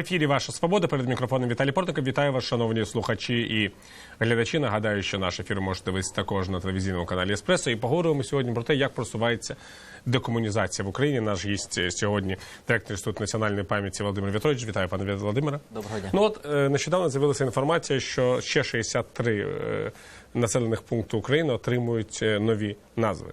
ефірі Ваша Свобода перед мікрофоном Віталій Портников. Вітаю вас, шановні слухачі і глядачі. Нагадаю, що наш ефір можете дивитися також на телевізійному каналі Еспресо. І поговоримо сьогодні про те, як просувається декомунізація в Україні. Наш гість сьогодні директор інституту національної пам'яті Володимир Вітрович. Вітаю, пане Володимире. Доброго дня. Ну от е, нещодавно з'явилася інформація, що ще 63 е, населених пункти України отримують е, нові назви.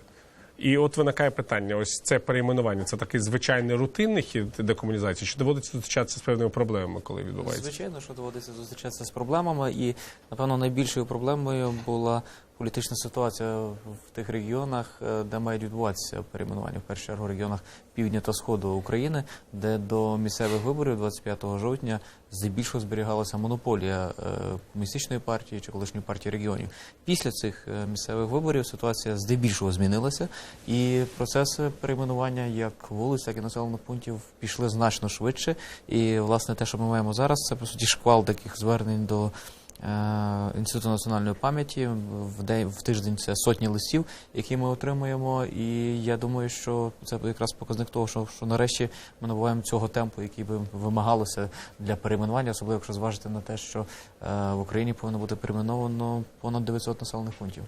І от виникає питання: ось це перейменування, це такий звичайний рутинний хід декомунізації, чи доводиться зустрічатися з певними проблемами, коли відбувається? Звичайно, що доводиться зустрічатися з проблемами, і напевно найбільшою проблемою була політична ситуація в тих регіонах, е, де мають відбуватися перейменування в першу чергу регіонах півдня та сходу України, де до місцевих виборів 25 жовтня здебільшого зберігалася монополія е, комуністичної партії чи колишньої партії регіонів. Після цих е, місцевих виборів ситуація здебільшого змінилася, і процеси перейменування як вулиць, так і населених пунктів пішли значно швидше. І власне те, що ми маємо зараз, це по суті шквал таких звернень до. Е, Інституту національної пам'яті в день в тиждень це сотні листів, які ми отримуємо. І я думаю, що це якраз показник того, що, що нарешті ми набуваємо цього темпу, який би вимагалося для перейменування, особливо якщо зважити на те, що е, в Україні повинно бути перейменовано понад 900 населених пунктів.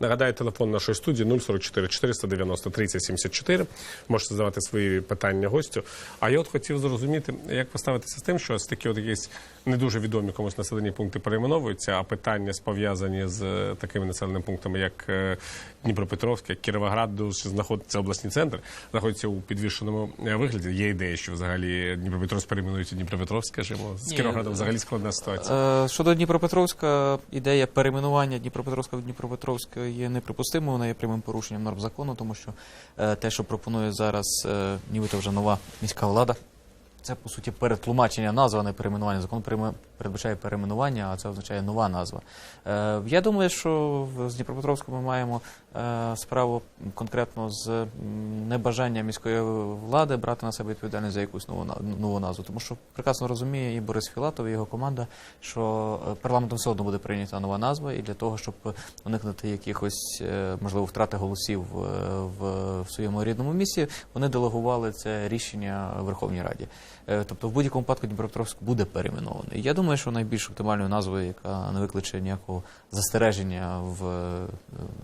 Нагадаю, телефон нашої студії 044 490 30 74. Можете задавати свої питання гостю. А я от хотів зрозуміти, як поставитися з тим, що ось такі от якісь не дуже відомі комусь населені пункти перейменовуються, а питання пов'язані з е, такими населеними пунктами, як е, Дніпропетровськ, як Кіровоград, де знаходиться обласний центр, знаходиться у підвішеному е, вигляді. Є ідея, що взагалі Дніпропетровськ перейменують у Дніпропетровськ, скажімо. З Кіровоградом взагалі складна ситуація. Щодо Дніпропетровська, ідея перейменування Дніпропетровська в Дніпропетровська є неприпустимою, вона є прямим порушенням норм закону, тому що е, те, що пропонує зараз, е, нібито вже нова міська влада, це по суті перетлумачення назви, а не перейменування. Закон передбачає перейменування, а це означає нова назва. Е, Я думаю, що з Дніпропетровськом ми маємо справу конкретно з небажанням міської влади брати на себе відповідальність за якусь нову, нову назву. Тому що прекрасно розуміє і Борис Філатов, і його команда, що е, парламентом все одно буде прийнята нова назва, і для того, щоб уникнути якихось е, можливо втрати голосів е, в, в своєму рідному місті, вони делегували це рішення Верховній Раді. Е, Тобто, в будь-якому випадку Дніпропетровськ буде перейменований. Я думаю, що найбільш оптимальною назвою, яка не викличе ніякого застереження в е,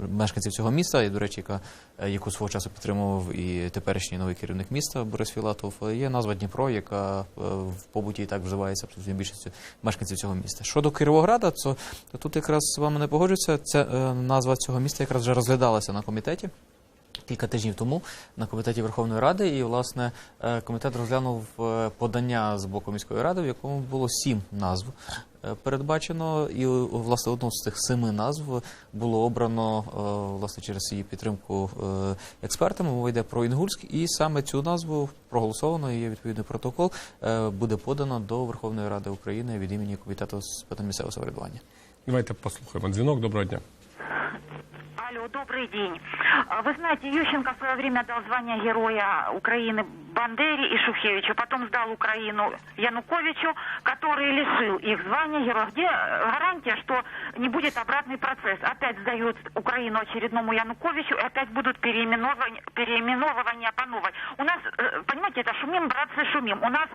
мешканців цього міста, і, до речі, яка е, яку свого часу підтримував і теперішній новий керівник міста Борис Філатов, е, є назва Дніпро, яка е, в побуті і так вживається абсолютно більшістю мешканців цього міста. Щодо Кировограда, то, тут якраз з вами не погоджуюся. Ця е, назва цього міста якраз вже розглядалася на комітеті. Кілька тижнів тому на комітеті Верховної Ради, і власне е, комітет розглянув е, подання з боку міської ради, в якому було сім назв е, передбачено, і власне одну з цих семи назв було обрано власне через її підтримку експертами. Мова йде про Інгульськ, і саме цю назву проголосовано. Є відповідний протокол. Буде подано до Верховної Ради України від імені комітету з питань місцевого самоврядування. Давайте послухаємо дзвінок. Доброго дня. Алло, добрый день. А, Вы знаете, Ющенко в свое время дал звание Героя Украины Бандере и Шухевичу, потом сдал Украину Януковичу, который лишил их звания Героя. Где э, гарантия, что не будет обратный процесс? Опять сдают Украину очередному Януковичу, и опять будут переименования, переименовывания по новой. У нас, э, понимаете, это шумим, братцы, шумим. У нас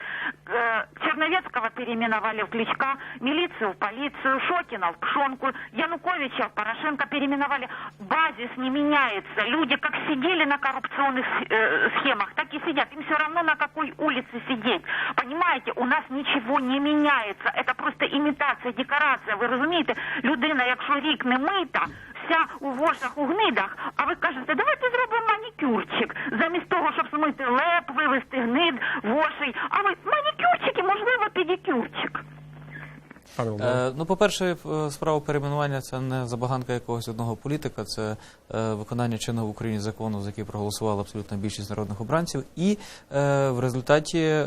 э, Черновецкого переименовали в Кличка, милицию в полицию, Шокина в Пшонку, Януковича в Порошенко переименовали. Базис не меняется. Люди как сидели на коррупционных э, схемах, так и сидят. Им все равно на какой улице сидеть. Понимаете, у нас ничего не меняется. Это просто імітація, декорація. Ви розумієте, людина, якщо рік не мита, вся у вошах, у гнидах, а ви кажете, давайте зробимо манікюрчик. Замість того, щоб смити леп, вивести гнид, вошей. А ви манікюрчик і, можливо, педикюрчик. Е, ну, по-перше, е, справа перейменування це не забаганка якогось одного політика, це е, виконання чинного в Україні закону, за який проголосувала абсолютна більшість народних обранців. І е, в результаті е,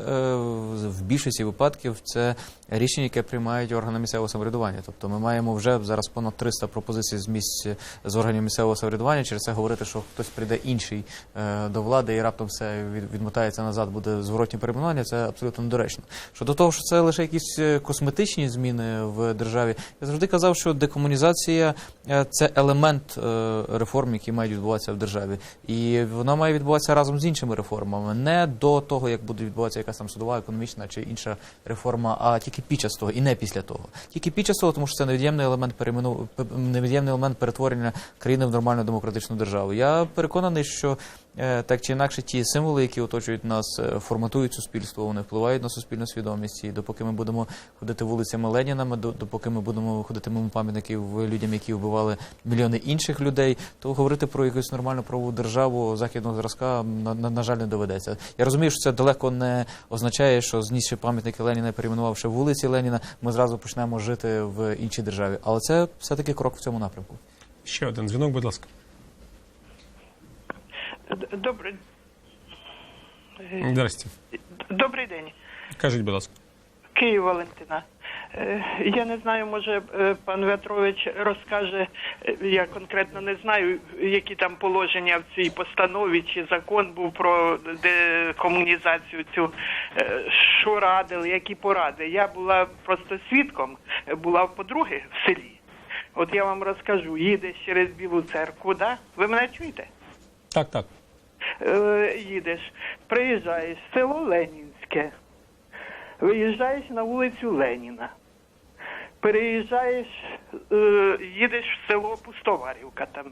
в- більшості випадків це рішення, яке приймають органи місцевого самоврядування. Тобто ми маємо вже зараз понад 300 пропозицій з місць з органів місцевого самоврядування. Через це говорити, що хтось прийде інший е, до влади і раптом все відмотається назад, буде зворотні перейменування, це абсолютно недоречно. Щодо того, що це лише якісь косметичні зміни. Зміни в державі. Я завжди казав, що декомунізація е, це елемент е, реформ, які мають відбуватися в державі, і вона має відбуватися разом з іншими реформами, не до того, як буде відбуватися якась там судова, економічна чи інша реформа, а тільки під час того і не після того. Тільки під час того, тому що це невід'ємний елемент переймену... невід'ємний елемент перетворення країни в нормальну демократичну державу. Я переконаний, що так чи інакше ті символи, які оточують нас, е, форматують суспільство, вони впливають на суспільну свідомість. І допоки ми будемо ходити вулицями Ленінами, до- допоки ми будемо ходити мимо пам'ятників людям, які вбивали мільйони інших людей, то говорити про якусь нормальну правову державу західного зразка на, на, на жаль не доведеться. Я розумію, що це далеко не означає, що знісши пам'ятники Леніна перейменувавши вулиці Леніна, ми зразу почнемо жити в іншій державі. Але це все таки крок в цьому напрямку. Ще один дзвінок, будь ласка. Добрий, Здрасте. добрий день. Кажіть, будь ласка. Київ Валентина. Е, Я не знаю, може е, пан Ветрович розкаже, е, я конкретно не знаю, які там положення в цій постанові, чи закон був про декомунізацію цю, що радили, які поради. Я була просто свідком, була в подруги в селі. От я вам розкажу, їдеш через Білу церкву, да? Ви мене чуєте? Так, так. Е, їдеш, приїжджаєш в село Ленінське, виїжджаєш на вулицю Леніна, переїжджаєш, е, їдеш в село Пустоварівка там,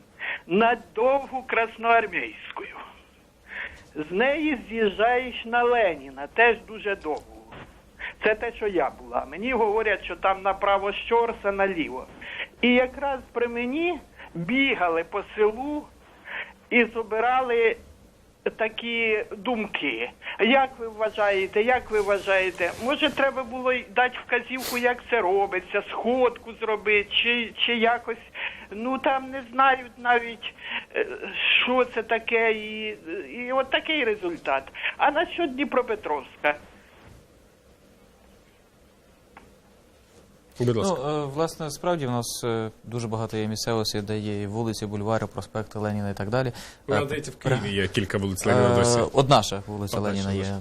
на довгу Красноармійську. З неї з'їжджаєш на Леніна, теж дуже довго. Це те, що я була. Мені говорять, що там направо щорса, наліво. І якраз при мені бігали по селу і збирали такі думки. Як ви вважаєте, як ви вважаєте? Може, треба було й дати вказівку, як це робиться, сходку зробити, чи, чи якось, ну там не знають навіть, е, що це таке, і, і от такий результат. А на що Дніпропетровська? Будь Ну, ласка. е, власне, справді в нас е, дуже багато є місцевості, де є і вулиці, бульвари, проспекти Леніна і так далі. Ну, в Києві є кілька вулиць Леніна досі. Одна ще вулиця Одна Леніна ще є.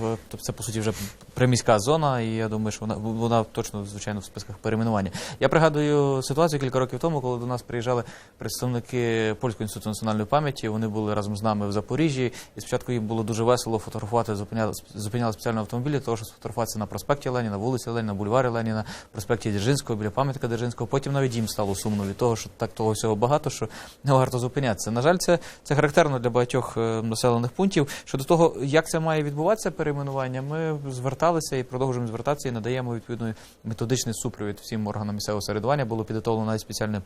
В, тобто це, по суті, вже приміська зона, і я думаю, що вона, вона точно, звичайно, в списках перейменування. Я пригадую ситуацію кілька років тому, коли до нас приїжджали представники Польського інституту національної пам'яті. Вони були разом з нами в Запоріжжі, і спочатку їм було дуже весело фотографувати, зупиняли, зупиняли спеціальні автомобілі, того, щоб сфотографуватися на проспекті Леніна, вулиці Леніна, бульварі Леніна, проспекті Дзержинського, біля пам'ятника Дзержинського. Потім навіть їм стало сумно від того, що так того всього багато, що не варто зупинятися. На жаль, це, це характерно для багатьох е, населених пунктів. Щодо того, як це має відбуватися перейменування, ми зверталися і продовжуємо звертатися і надаємо відповідний методичний супровід всім органам місцевого середування. Було підготовлено навіть спеціальне.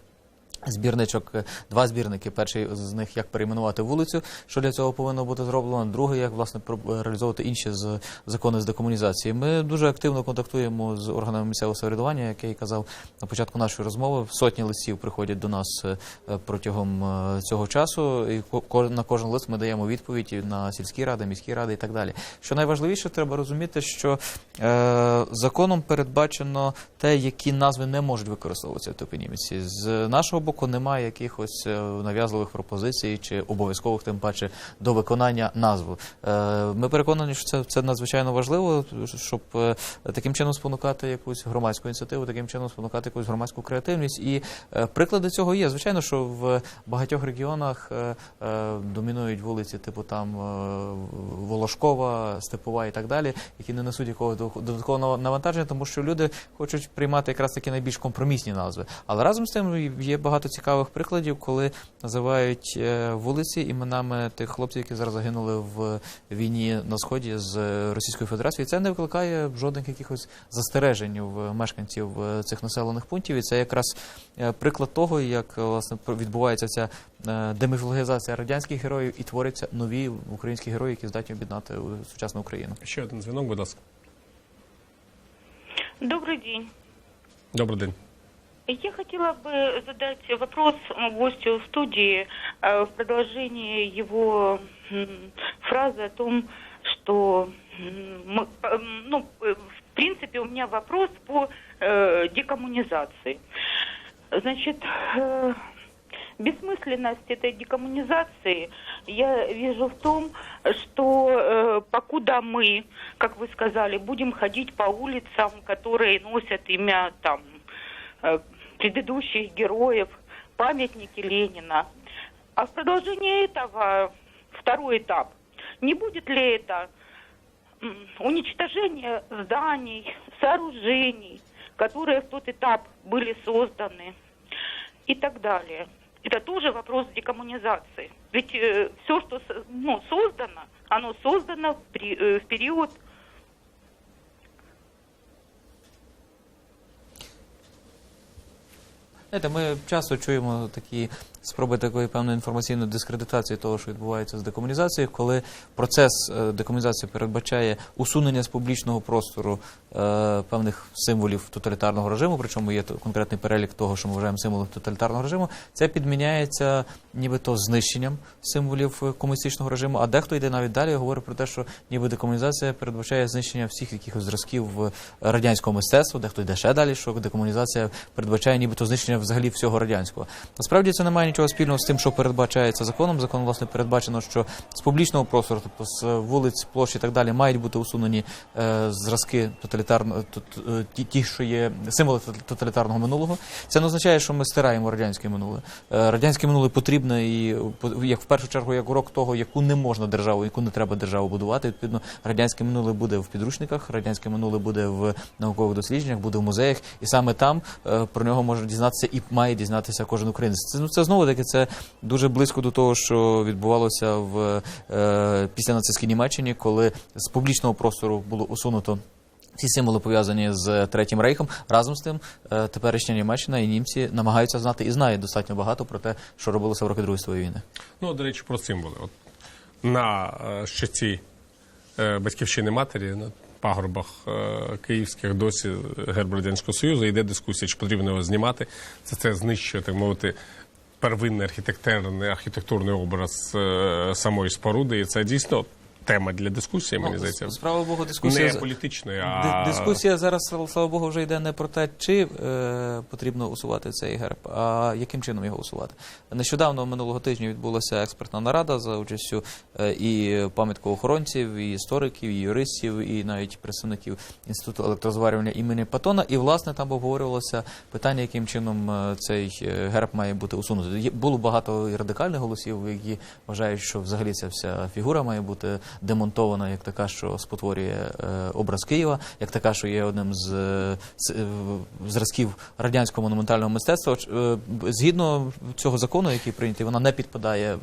Збірничок, е, два збірники. Перший з них як перейменувати вулицю, що для цього повинно бути зроблено. Другий як власне реалізовувати інші з закони з декомунізації. Ми дуже активно контактуємо з органами місцевого самоврядування, як я і казав на початку нашої розмови. Сотні листів приходять до нас е, е, протягом е, цього часу. І на кожен лист ми даємо відповідь на сільські ради, міські ради і так далі. Що найважливіше, треба розуміти, що е, законом передбачено те, які назви не можуть використовуватися в топоніміці. З нашого боку немає якихось е, нав'язливих пропозицій чи обов'язкових, тим паче, до виконання назв. Е, Ми переконані, що це, це надзвичайно важливо, щоб е, таким чином спонукати якусь громадську ініціативу, таким чином спонукати якусь громадську креативність. І приклади цього є. Звичайно, що в багатьох регіонах домінують вулиці, типу там Волошкова, Степова і так далі, які не несуть якогось додаткового навантаження, тому що люди хочуть приймати якраз такі найбільш компромісні назви. Але разом з тим є багато цікавих прикладів, коли називають е, вулиці іменами тих хлопців, які зараз загинули в війні на сході з Російською Федерацією. І Це не викликає жодних якихось застережень в мешканців е, цих населених пунктів. І це якраз е, приклад того, як власне про- відбувається ця деміфологізація радянських героїв і творяться нові українські герої, які здатні об'єднати сучасну Україну. Ще один дзвінок, будь ласка. Добрый день. Добрий день. Я хотела бы задать вопрос гостю студии э, в продолжении его фразы о том, что э, ну, э, в принципе, у меня вопрос по декоммунизации. Значит, бессмысленность этой декоммунизации я вижу в том, что покуда мы, как вы сказали, будем ходить по улицам, которые носят имя там предыдущих героев, памятники Ленина, а в продолжение этого второй этап. Не будет ли это уничтожение зданий, сооружений, которые в тот этап были созданы и так далее. Это тоже вопрос декоммунизации. Ведь все, что ну, создано, оно создано при- э, в период Знаєте, ми часто чуємо такі спроби такої певної інформаційної дискредитації того, що відбувається з декомунізацією, коли процес е, декомунізації передбачає усунення з публічного простору е, певних символів тоталітарного режиму, причому є конкретний перелік того, що ми вважаємо символом тоталітарного режиму, це підміняється нібито знищенням символів е, комуністичного режиму, а дехто йде навіть далі і говорить про те, що ніби декомунізація передбачає знищення всіх якихось зразків радянського мистецтва, дехто йде ще далі, що декомунізація передбачає нібито знищення взагалі всього радянського. Насправді це не має нічого спільного з тим, що передбачається законом. Законом власне передбачено, що з публічного простору, тобто з вулиць, площ і так далі, мають бути усунені е, зразки тоталітарного тот- е, ті, ті, що є символи тоталітарного минулого. Це не означає, що ми стираємо радянське минуле. Е, радянське минуле потрібне і як в першу чергу як урок того, яку не можна державу, яку не треба державу будувати. Відповідно, радянське минуле буде в підручниках, радянське минуле буде в наукових дослідженнях, буде в музеях, і саме там е, про нього може дізнатися і має дізнатися кожен українець. Це ну це знову таки це дуже близько до того, що відбувалося в е, після нацистській Німеччині, коли з публічного простору було усунуто. Всі символи пов'язані з Третім рейхом. Разом з тим, е, теперішня Німеччина і німці намагаються знати і знають достатньо багато про те, що робилося в роки Другої світової війни. Ну, до речі, про символи. От на е, щиті е, батьківщини матері пагорбах е, київських досі герб Радянського Союзу йде дискусія, чи потрібно його знімати. Це це знищує, так мовити, первинний архітектурний, архітектурний образ е, самої споруди. І це дійсно тема для дискусії, мені Ну, здається. Справа Богу, дискусія Не політичної, а Дискусія зараз, слава Богу, вже йде не про те, чи е, потрібно усувати цей герб, а яким чином його усувати. Нещодавно минулого тижня відбулася експертна нарада за участю е, і пам'яткоохоронців, і істориків, і юристів, і навіть представників інституту електрозварювання імені Патона. І власне там обговорювалося питання, яким чином е, цей е, герб має бути усунутий. Було багато і радикальних голосів, які вважають, що взагалі ця вся фігура має бути демонтована як така, що спотворює е, образ Києва, як така, що є одним з е, е, зразків радянського монументального мистецтва. Згідно цього закону, який прийнятий, вона не підпадає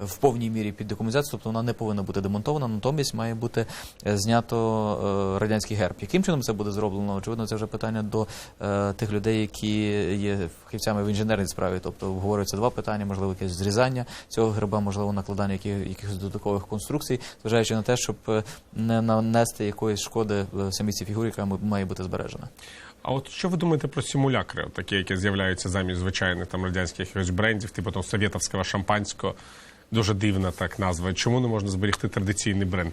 в повній мірі під декомунізацію, тобто вона не повинна бути демонтована, натомість має бути знято радянський герб. Яким чином це буде зроблено? Очевидно, це вже питання до тих людей, які є фахівцями в інженерній справі. Тобто обговорюються два питання, можливо, якесь зрізання цього герба, можливо, накладання яких- якихось додаткових конструкцій, зважаючи на те, щоб е, не нанести якоїсь шкоди в самій цій фігурі, яка має бути збережена. А от що ви думаєте про симулякри, такі, які з'являються замість звичайних там радянських брендів, типу там совєтовського шампанського? Дуже дивна так назва. Чому не можна зберегти традиційний бренд?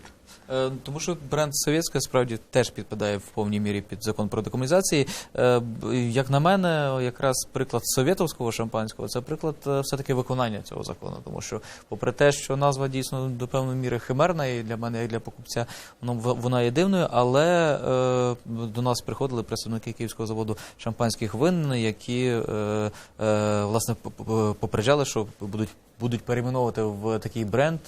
Е, Тому що бренд совєтська справді теж підпадає в повній мірі під закон про декомунізації. Е, Як на мене, якраз приклад совєтовського шампанського це приклад е, все-таки виконання цього закону. Тому що, попри те, що назва дійсно до певної міри химерна, і для мене, як для покупця, вона є дивною, але до нас приходили представники Київського заводу шампанських вин, які власне попереджали, що будуть будуть перейменовувати в такий бренд,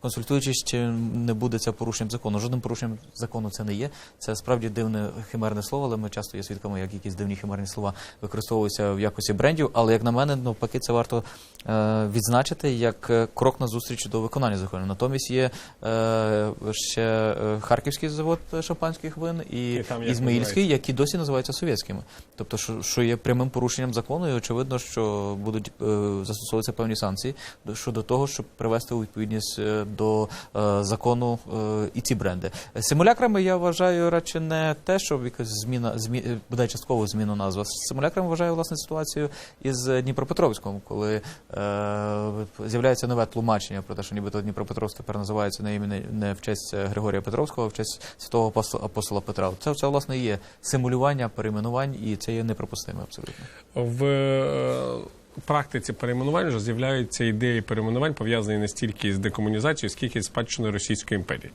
консультуючись, чи не буде це порушенням закону. Жодним порушенням закону це не є. Це справді дивне химерне слово, але ми часто є свідками, як якісь дивні химерні слова використовуються в якості брендів. Але як на мене, навпаки, це варто е, відзначити як е, крок на зустріч до виконання закону. Натомість є е, ще е, Харківський завод шампанських вин і, І Ізмаїльський, які досі називаються совєтськими. Тобто, що, що є прямим порушенням закону, і очевидно, що будуть е, застосовуватися певні санкції щодо того, щоб привести у відповідність е, до е, закону е, і ці бренди. Симулякрами я вважаю радше не те, що якась зміна змі, е, бодай частково зміну назва. Симулякрами вважаю власне ситуацію із Дніпропетровськом, коли е, з'являється нове тлумачення про те, що нібито Дніпропетровськ тепер називається не імені не в честь Григорія Петровського, а в честь святого апостола, Петра. Це, це власне є симулювання перейменувань, і це є неприпустимо абсолютно. В е, практиці перейменувань вже з'являються ідеї перейменувань, пов'язані не стільки з декомунізацією, скільки з спадщиною Російської імперії.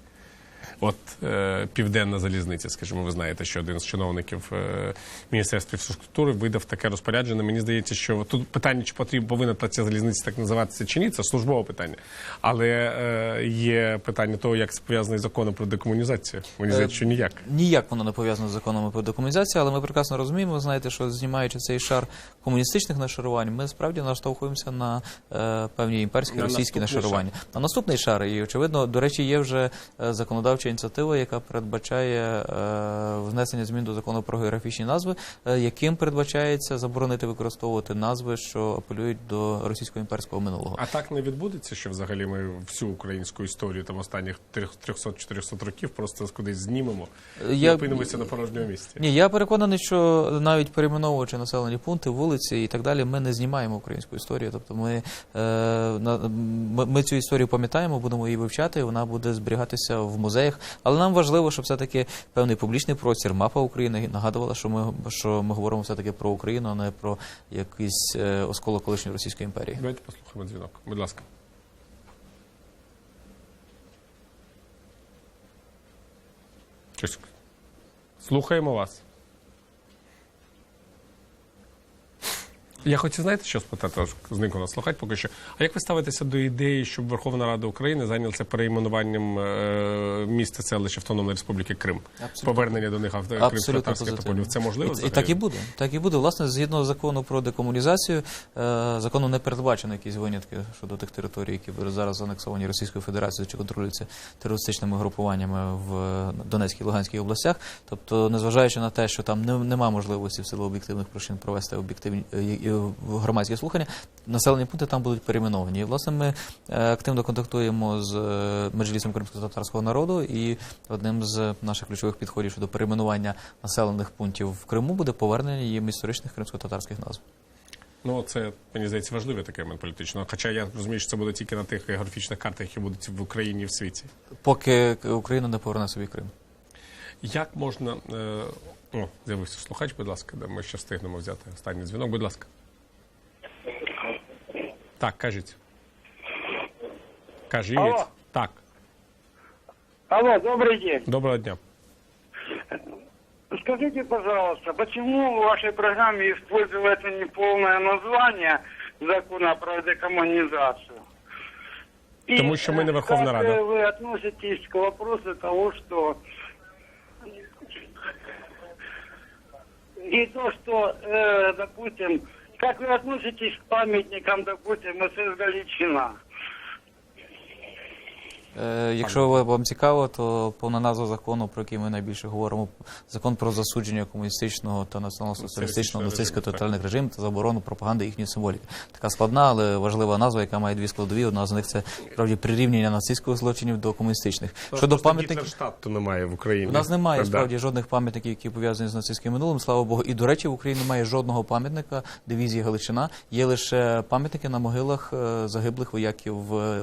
От е, південна залізниця, скажімо, ви знаєте, що один з чиновників е, Міністерства інфраструктури видав таке розпорядження. Мені здається, що тут питання, чи потрібно повинна ця залізниця так називатися чи ні, це службове питання. Але е, є питання того, як це пов'язане з законом про декомунізацію. Мені здається, що ніяк. Ніяк воно не пов'язано з законами про декомунізацію, але ми прекрасно розуміємо, знаєте, що знімаючи цей шар комуністичних нашарувань, ми справді наштовхуємося на е, певні імперські На російські нашарування. На наступний шар, і очевидно, до речі, є вже е, законодавча ініціатива, яка передбачає е, внесення змін до закону про географічні назви, е, яким передбачається заборонити використовувати назви, що апелюють до російського імперського минулого. А так не відбудеться, що взагалі ми всю українську історію там останніх 300-400 років просто кудись знімемо і Я- опинимося на порожньому місці. Ні, я переконаний, що навіть перейменовуючи населені пункти, вулиці і так далі, ми не знімаємо українську історію. Тобто е, ми, ми цю історію пам'ятаємо, будемо її вивчати, вона буде зберігатися в музеях. Але нам важливо, щоб все-таки певний публічний простір, мапа України нагадувала, що ми, що ми говоримо все-таки про Україну, а не про якийсь е, осколок колишньої Російської імперії. Давайте послухаємо дзвінок. Будь ласка. Слухаємо вас. Я хотів, знаєте, що спитати, зникло нас слухати поки що. А як ви ставитеся до ідеї, щоб Верховна Рада України зайнялася перейменуванням е, міста селища Автономної Республіки Крим? Абсолютно. Повернення до них авто- кримсько-татарських тополів. Це можливо? І, і так і буде. Так і буде. Власне, згідно закону про декомунізацію, е, закону не передбачено якісь винятки щодо тих територій, які зараз анексовані Російською Федерацією чи контролюються терористичними групуваннями в е, Донецькій Луганській областях. Тобто, незважаючи на те, що там не, нема можливості в силу об'єктивних причин провести об'єктивні е, громадські слухання, населені пункти там будуть перейменовані. І, власне, ми е, активно контактуємо з е, меджлісом кримсько-татарського народу, і одним з наших ключових підходів щодо перейменування населених пунктів в Криму буде повернення їм історичних кримсько-татарських назв. Ну, це мені здається важливий такий момент політично. Хоча я розумію, що це буде тільки на тих географічних картах, які будуть в Україні і в світі. Поки Україна не поверне собі Крим. Як можна. Е... О, з'явився слухач, будь ласка, да, ми ще встигнемо взяти останній дзвінок, будь ласка. Так, кажіть. Кажіть. Алло. Так, Алло, добрый день. доброго дня. Скажите, пожалуйста, почему в вашей программе используется неполное название закона про декоммунизацию? И Потому что мы не Верховная как Рада. э, вы относитесь к вопросу того, что и то, что, э, допустим, как вы относитесь к памятникам, допустим, СС Галичина? Е, якщо вам цікаво, то повна назва закону, про який ми найбільше говоримо, закон про засудження комуністичного та націонал-соціалістичного нацистського тотальних режимів та заборону пропаганди їхньої символіки. Така складна, але важлива назва, яка має дві складові. Одна з них це справді прирівняння нацистських злочинів до комуністичних. Щодо пам'ятників. Гітлерштату немає в Україні. У нас немає справді жодних пам'ятників, які пов'язані з нацистським минулим. Слава Богу. І до речі, в Україні немає жодного пам'ятника дивізії Галичина. Є лише пам'ятники на могилах е, загиблих вояків е,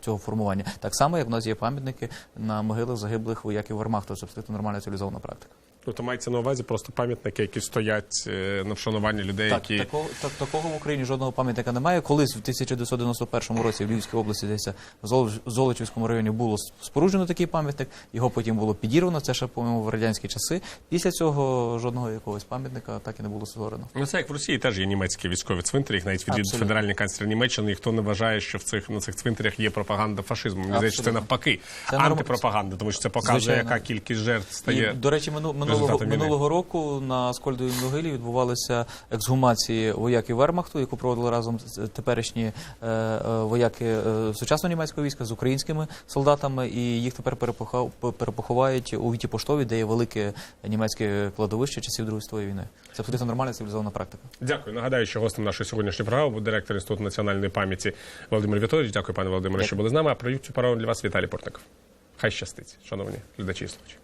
цього формування. Так само, як в нас є пам'ятники на могилах загиблих вояків Вермахту. Це абсолютно нормальна цивілізована практика. Тобто мається на увазі просто пам'ятники, які стоять е, на вшануванні людей, Так, які. такого, так, такого в Україні жодного пам'ятника немає. Колись в 1991 році в Львівській області, десь в Золоч- Золочівському районі було споруджено такий пам'ятник, його потім було підірвано, це ще, по-моєму, в радянські часи. Після цього жодного якогось пам'ятника так і не було створено. Ну, це як в Росії теж є німецькі військові цвинтарі, їх навіть відвідують федеральний канцлер Німеччини. Ніхто не вважає, що в цих на цих цвинтарях є пропаганда фашизму. Мені здається, це навпаки Це антипропаганда, тому що це показує, Звичайно. яка кількість жертв стає. І, до речі, мину- минулого, війни. минулого року на Скольдовій могилі відбувалися ексгумації вояків Вермахту, яку проводили разом теперішні е, е, вояки е, сучасного німецького війська з українськими солдатами, і їх тепер перепоховають у Віті Поштові, де є велике німецьке кладовище часів Другої світової війни. Це абсолютно нормальна цивілізована практика. Дякую. Нагадаю, що гостем нашої сьогоднішньої програми був директор Інституту національної пам'яті Володимир Вітович. Дякую, пане Володимире, що були з нами. А провів цю програму для вас Віталій Портников. Хай щастить, шановні глядачі і слухачі.